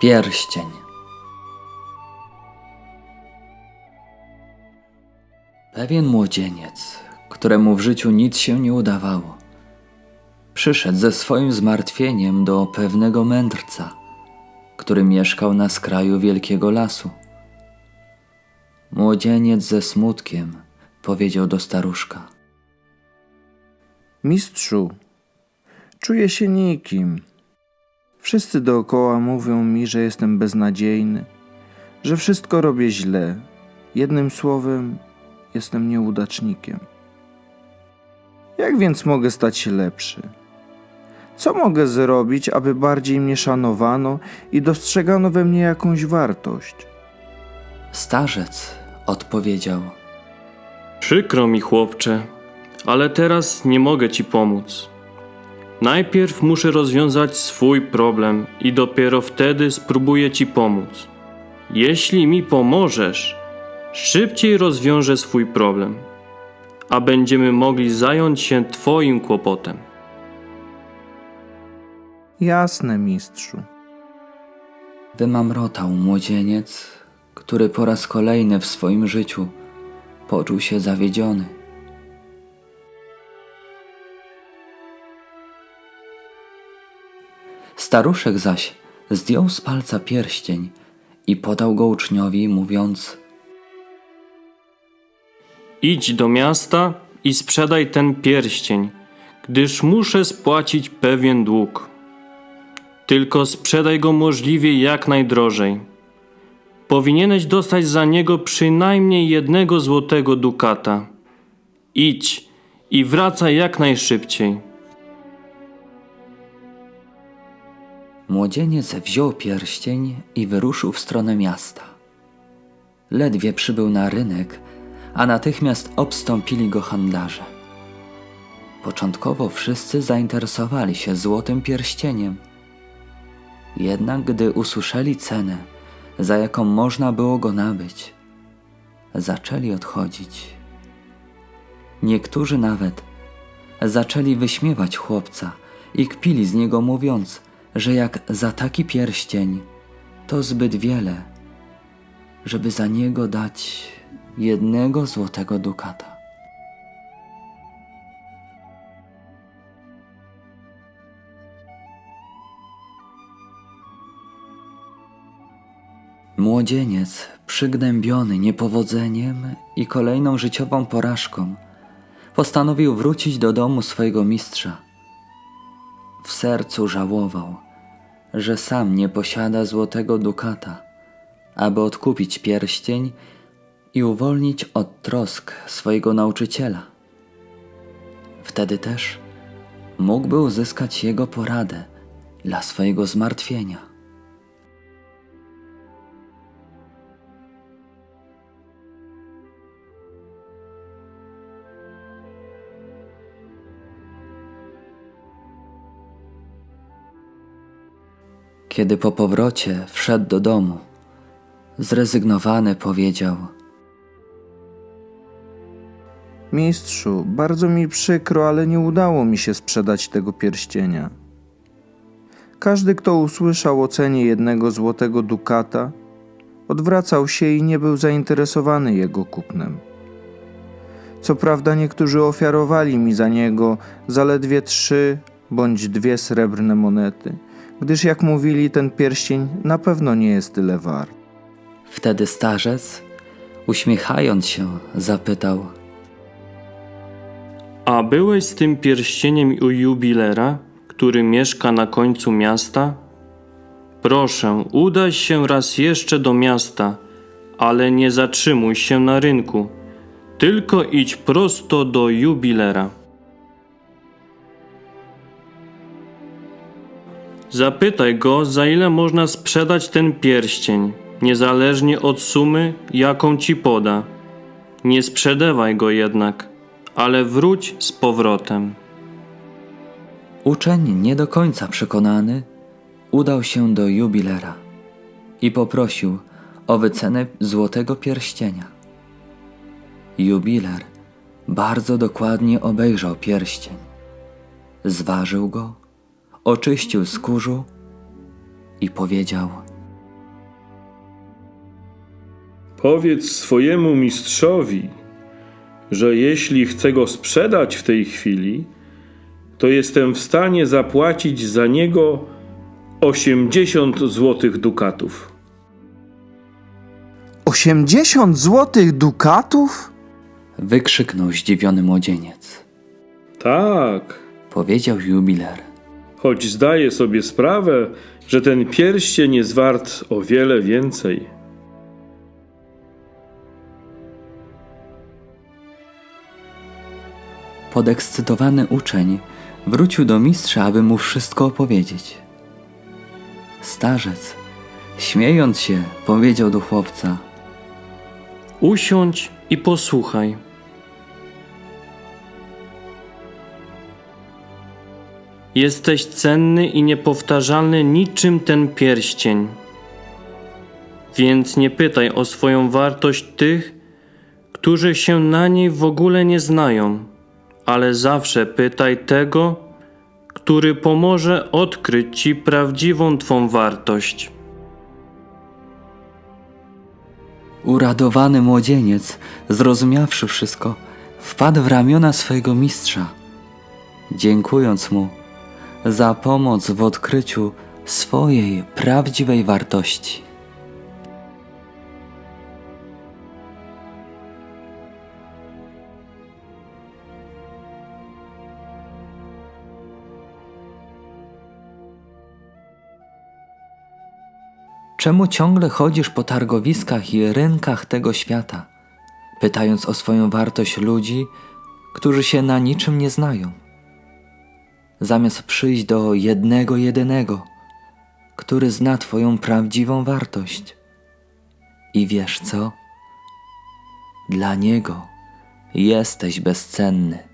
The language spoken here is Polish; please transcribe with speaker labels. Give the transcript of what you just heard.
Speaker 1: Pierścień. Pewien młodzieniec, któremu w życiu nic się nie udawało, przyszedł ze swoim zmartwieniem do pewnego mędrca, który mieszkał na skraju wielkiego lasu. Młodzieniec ze smutkiem powiedział do staruszka.
Speaker 2: Mistrzu, czuję się nikim. Wszyscy dookoła mówią mi, że jestem beznadziejny, że wszystko robię źle. Jednym słowem, jestem nieudacznikiem. Jak więc mogę stać się lepszy? Co mogę zrobić, aby bardziej mnie szanowano i dostrzegano we mnie jakąś wartość?
Speaker 1: Starzec odpowiedział.
Speaker 3: Przykro mi, chłopcze, ale teraz nie mogę ci pomóc. Najpierw muszę rozwiązać swój problem i dopiero wtedy spróbuję ci pomóc. Jeśli mi pomożesz, szybciej rozwiążę swój problem, a będziemy mogli zająć się Twoim kłopotem.
Speaker 2: Jasne, mistrzu.
Speaker 1: Wymamrotał młodzieniec, który po raz kolejny w swoim życiu poczuł się zawiedziony. Staruszek zaś zdjął z palca pierścień i podał go uczniowi, mówiąc:
Speaker 3: Idź do miasta i sprzedaj ten pierścień, gdyż muszę spłacić pewien dług. Tylko sprzedaj go możliwie jak najdrożej. Powinieneś dostać za niego przynajmniej jednego złotego dukata. Idź i wracaj jak najszybciej.
Speaker 1: Młodzieniec wziął pierścień i wyruszył w stronę miasta. Ledwie przybył na rynek, a natychmiast obstąpili go handlarze. Początkowo wszyscy zainteresowali się złotym pierścieniem. Jednak gdy usłyszeli cenę, za jaką można było go nabyć, zaczęli odchodzić. Niektórzy nawet zaczęli wyśmiewać chłopca i kpili z niego, mówiąc, że jak za taki pierścień to zbyt wiele, żeby za niego dać jednego złotego dukata. Młodzieniec, przygnębiony niepowodzeniem i kolejną życiową porażką, postanowił wrócić do domu swojego mistrza. W sercu żałował, że sam nie posiada złotego dukata, aby odkupić pierścień i uwolnić od trosk swojego nauczyciela. Wtedy też mógłby uzyskać jego poradę dla swojego zmartwienia. Kiedy po powrocie wszedł do domu, zrezygnowany powiedział:
Speaker 2: Mistrzu, bardzo mi przykro, ale nie udało mi się sprzedać tego pierścienia. Każdy, kto usłyszał o cenie jednego złotego dukata, odwracał się i nie był zainteresowany jego kupnem. Co prawda, niektórzy ofiarowali mi za niego zaledwie trzy bądź dwie srebrne monety, gdyż, jak mówili, ten pierścień na pewno nie jest tyle wart.
Speaker 1: Wtedy starzec, uśmiechając się, zapytał:
Speaker 3: A byłeś z tym pierścieniem u jubilera, który mieszka na końcu miasta? Proszę, udaj się raz jeszcze do miasta, ale nie zatrzymuj się na rynku, tylko idź prosto do jubilera. Zapytaj go, za ile można sprzedać ten pierścień, niezależnie od sumy, jaką ci poda. Nie sprzedawaj go jednak, ale wróć z powrotem.
Speaker 1: Uczeń, nie do końca przekonany, udał się do jubilera i poprosił o wycenę złotego pierścienia. Jubiler bardzo dokładnie obejrzał pierścień, zważył go, oczyścił z kurzu i powiedział:
Speaker 4: Powiedz swojemu mistrzowi, że jeśli chcę go sprzedać w tej chwili, to jestem w stanie zapłacić za niego 80 złotych dukatów.
Speaker 2: 80 złotych dukatów?
Speaker 1: Wykrzyknął zdziwiony młodzieniec.
Speaker 4: Tak,
Speaker 1: Powiedział jubiler.
Speaker 4: Choć zdaję sobie sprawę, że ten pierścień jest wart o wiele więcej.
Speaker 1: Podekscytowany uczeń wrócił do mistrza, aby mu wszystko opowiedzieć. Starzec, śmiejąc się, powiedział do chłopca:
Speaker 3: Usiądź i posłuchaj. Jesteś cenny i niepowtarzalny niczym ten pierścień. Więc nie pytaj o swoją wartość tych, którzy się na niej w ogóle nie znają, ale zawsze pytaj tego, który pomoże odkryć ci prawdziwą twą wartość.
Speaker 1: Uradowany młodzieniec, zrozumiawszy wszystko, wpadł w ramiona swojego mistrza, dziękując mu za pomoc w odkryciu swojej prawdziwej wartości. Czemu ciągle chodzisz po targowiskach i rynkach tego świata, pytając o swoją wartość ludzi, którzy się na niczym nie znają? Zamiast przyjść do jednego jedynego, który zna Twoją prawdziwą wartość. I wiesz co? Dla niego jesteś bezcenny.